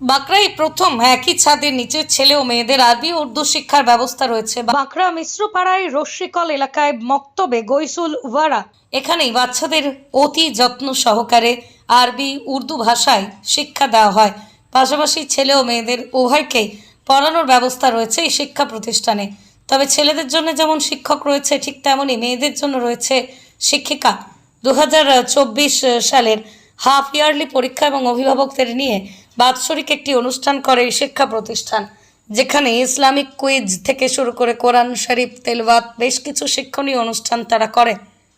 বাঁকড়ায় প্রথম একই ছাদের নিচে ছেলে ও মেয়েদের আরবি উর্দু শিক্ষার ব্যবস্থা রয়েছে। বাঁকড়া মিশ্রপাড়ায় রশ্মিকল এলাকায় মক্তবে গৈসুল ওয়ারা এখানেই বাচ্চাদের অতি যত্ন সহকারে আরবি, উর্দু ভাষায় শিক্ষা দেওয়া হয়। পাশাপাশি ছেলে ও মেয়েদের উভয়কেই পড়ানোর ব্যবস্থা রয়েছে এই শিক্ষা প্রতিষ্ঠানে। তবে ছেলেদের জন্য যেমন শিক্ষক রয়েছে, ঠিক তেমনই মেয়েদের জন্য রয়েছে শিক্ষিকা। দু হাজার চব্বিশ সালের হাফ ইয়ারলি পরীক্ষা এবং অভিভাবকদের নিয়ে বাৎসরিক একটি অনুষ্ঠান করে এই শিক্ষা প্রতিষ্ঠান, যেখানে ইসলামিক কুইজ থেকে শুরু করে কোরআন শরীফ, তেলওয়াত বেশ কিছু শিক্ষণীয় অনুষ্ঠান তারা করে।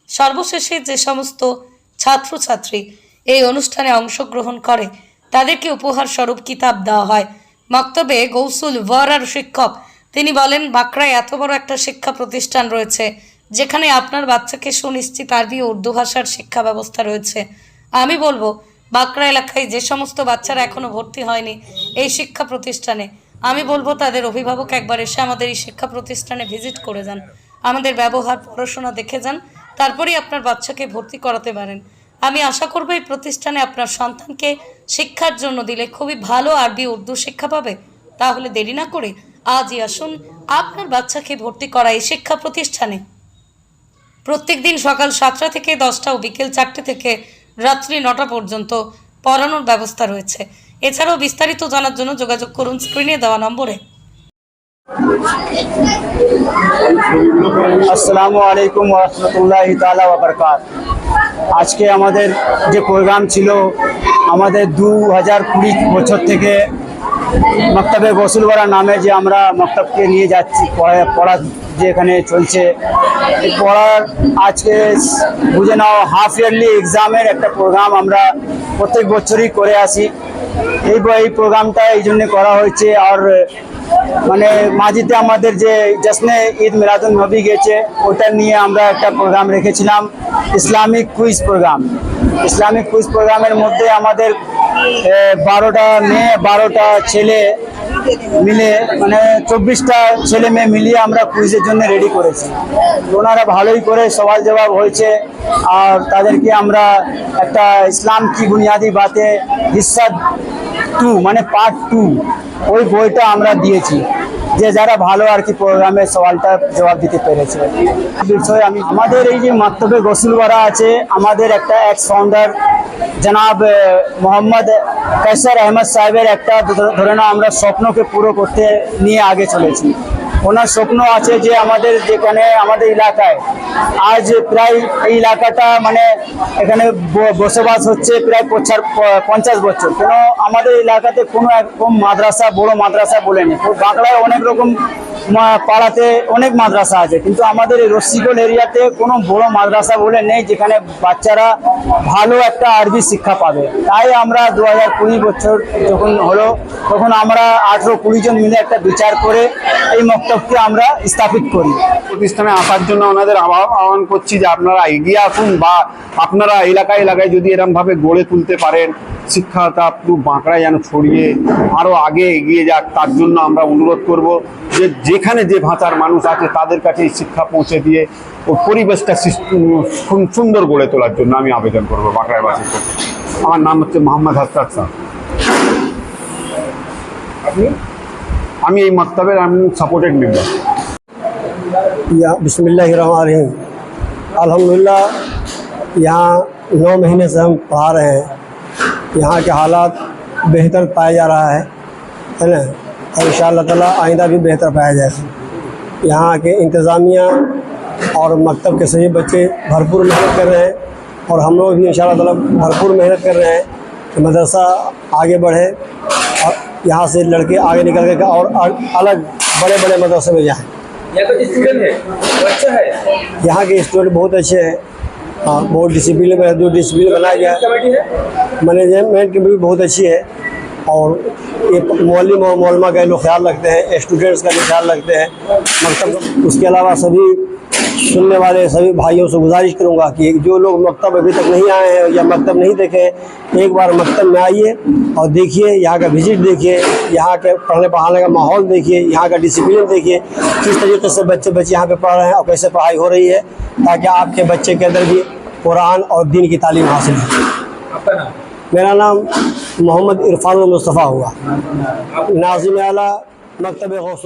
সর্বশেষে যে সমস্ত ছাত্রছাত্রী এই অনুষ্ঠানে অংশগ্রহণ করে, তাদেরকে উপহার স্বরূপ কিতাব দেওয়া হয়। মক্তবে গৌসুল ওয়ারার শিক্ষক, তিনি বলেন, বাঁকড়ায় এত বড় একটা শিক্ষা প্রতিষ্ঠান রয়েছে, যেখানে আপনার বাচ্চাকে সুনিশ্চিত আরবি ও উর্দু ভাষার শিক্ষা ব্যবস্থা রয়েছে। আমি বলব, বাঁকড়া এলাকায় যে সমস্ত বাচ্চারা এখনও ভর্তি হয়নি এই শিক্ষা প্রতিষ্ঠানে, আমি বলব তাদের অভিভাবক একবার এসে আমাদের এই শিক্ষা প্রতিষ্ঠানে ভিজিট করে যান, আমাদের ব্যবহার, পড়াশোনা দেখে যান, তারপরেই আপনার বাচ্চাকে ভর্তি করাতে পারেন। আমি আশা করব এই প্রতিষ্ঠানে আপনার সন্তানকে শিক্ষার জন্য দিলে খুবই ভালো আরবি, উর্দু শিক্ষা পাবে। তাহলে দেরি না করে আজই আসুন আপনার বাচ্চাকে ভর্তি করা এই শিক্ষা প্রতিষ্ঠানে। প্রত্যেক দিন সকাল সাতটা থেকে দশটা ও বিকেল চারটে থেকে রাত্রি নটা পর্যন্ত পড়ানোর ব্যবস্থা রয়েছে। এছাড়াও বিস্তারিত জানার জন্য যোগাযোগ করুন স্ক্রিনে দেওয়া নম্বরে। আসসালামু আলাইকুম রহমতুল্লাহ তালা বাবরকাত আজকে আমাদের যে প্রোগ্রাম ছিল, আমাদের দু হাজার কুড়ি বছর থেকে মক্তবে গোসুলওয়ারা নামে যে আমরা মক্তবকে নিয়ে যাচ্ছি, পড়া- পড়া যে এখানে চলছে। পড়ার আজকে বুঝে নাও হাফ ইয়ারলি এক্সামের একটা প্রোগ্রাম আমরা প্রত্যেক বছরই করে আসি। এই এই প্রোগ্রামটা এই জন্যে করা হয়েছে। আর মানে মাঝিতে আমাদের যে জশ্নে ঈদ মিলাদুল নবী গেছে, ওটা নিয়ে আমরা একটা প্রোগ্রাম রেখেছিলাম, Islamic quiz programme Islamic quiz প্রোগ্রামের মধ্যে আমাদের বারোটা মেয়ে, বারোটা ছেলে মিলে মানে চব্বিশটা ছেলে মেয়ে মিলিয়ে আমরা কুইজের জন্য রেডি করেছি। ওনারা ভালোই করে সওয়াল জবাব হয়েছে আর তাদেরকে আমরা একটা ইসলাম কি বুনিয়াদি বাতে হিসাব টু মানে পার্ট টু ওই বইটা আমরা দিয়েছি। যে যারা ভালো আর কি প্রোগ্রামে সওয়ালটা জবাব দিতে পেরেছে। বিষয়ে আমি আমাদের এই যে মাত্তবে গোসুলওয়ারা আছে, আমাদের একটা এক ফাউন্ডার জনাব মোহাম্মদ কৈসার আহমদ সাহেবের একটা ধরে না আমরা স্বপ্নকে পুরো করতে নিয়ে আগে চলেছি। ওনার স্বপ্ন আছে যে আমাদের যেখানে আমাদের এলাকায় আজ প্রায় এই এলাকাটা মানে এখানে বসবাস হচ্ছে প্রায় পঞ্চাশ পঞ্চাশ বছর। কেন আমাদের এলাকাতে কোনো একরকম মাদ্রাসা, বড় মাদ্রাসা বলেনি। বাংলায় অনেক রকম পাড়াতে অনেক মাদ্রাসা আছে। কিন্তু আমাদের এই রশ্মিগোল এরিয়াতে কোনো বড় মাদ্রাসা বলে নেই, যেখানে বাচ্চারা ভালো একটা আরবি শিক্ষা পাবে। তাই আমরা দু হাজার কুড়ি বছর যখন হলো, তখন আমরা আঠেরো কুড়ি জন মিলে একটা বিচার করে এই মক্তবকে আমরা স্থাপিত করি। প্রতিষ্ঠানে আসার জন্য ওনাদের আহ্বান আহ্বান করছি যে আপনারা এগিয়ে আসুন বা আপনারা এলাকায় এলাকায় যদি এরম ভাবে গড়ে তুলতে পারেন শিক্ষাটা একটু বাঁকড়ায় যেন ছড়িয়ে আরও আগে এগিয়ে যাক তার জন্য আমরা অনুরোধ করব যে যেখানে যে ভাষার মানুষ আছে তাদের কাছে শিক্ষা পৌঁছে দিয়ে ও পরিবেশটা সুন্দর গড়ে তোলার জন্য আমি আবেদন করব বাঁকড়ায় বাসীর কাছে। আমার নাম হচ্ছে মোহাম্মদ হাসরাত শাহ। আমি এই মক্তবের আমি সাপোর্টেড মেম্বার। یا بسم اللہ الرحمن الرحیم۔ الحمدللہ، یہاں نو مہینے سے ہم پڑھا رہے ہیں۔ یہاں کے حالات بہتر پایا جا رہا ہے ہے نا؟ اور ان شاء اللہ تعالیٰ آئندہ بھی بہتر پایا جائے یہاں کے انتظامیہ اور مکتب کے صحیح بچے بھرپور محنت کر رہے ہیں۔ اور ہم لوگ بھی ان شاء اللہ تعالیٰ بھرپور محنت کر رہے ہیں کہ مدرسہ آگے بڑھے اور یہاں سے لڑکے آگے نکل کے اور الگ بڑے بڑے مدرسے میں جائیں۔ یہاں کے اسٹوڈنٹ بہت اچھے ہیں۔ ہاں، بہت ڈسپلن میں جو ڈسپلن بنایا گیا ہے۔ مینجمنٹ بھی بہت اچھی ہے۔ اور یہ اور معلمہ کا جو خیال رکھتے ہیں اسٹوڈنٹس کا جو خیال رکھتے ہیں مطلب اس کے علاوہ سبھی سننے والے سبھی بھائیوں سے گزارش کروں گا کہ جو لوگ مکتب ابھی تک نہیں آئے ہیں یا مکتب نہیں دیکھے ایک بار مکتب میں آئیے اور دیکھیے یہاں کا وزٹ دیکھیے یہاں کے پڑھنے پڑھانے کا ماحول دیکھیے یہاں کا ڈسپلن دیکھیے کس طریقے سے بچے بچے یہاں پہ پڑھ رہے ہیں اور کیسے پڑھائی ہو رہی ہے تاکہ آپ کے بچے کے اندر بھی قرآن اور دین کی تعلیم حاصل ہو۔ میرا نام محمد عرفان المصطفیٰ ہوا۔ ناظم اعلیٰ مکتب غوث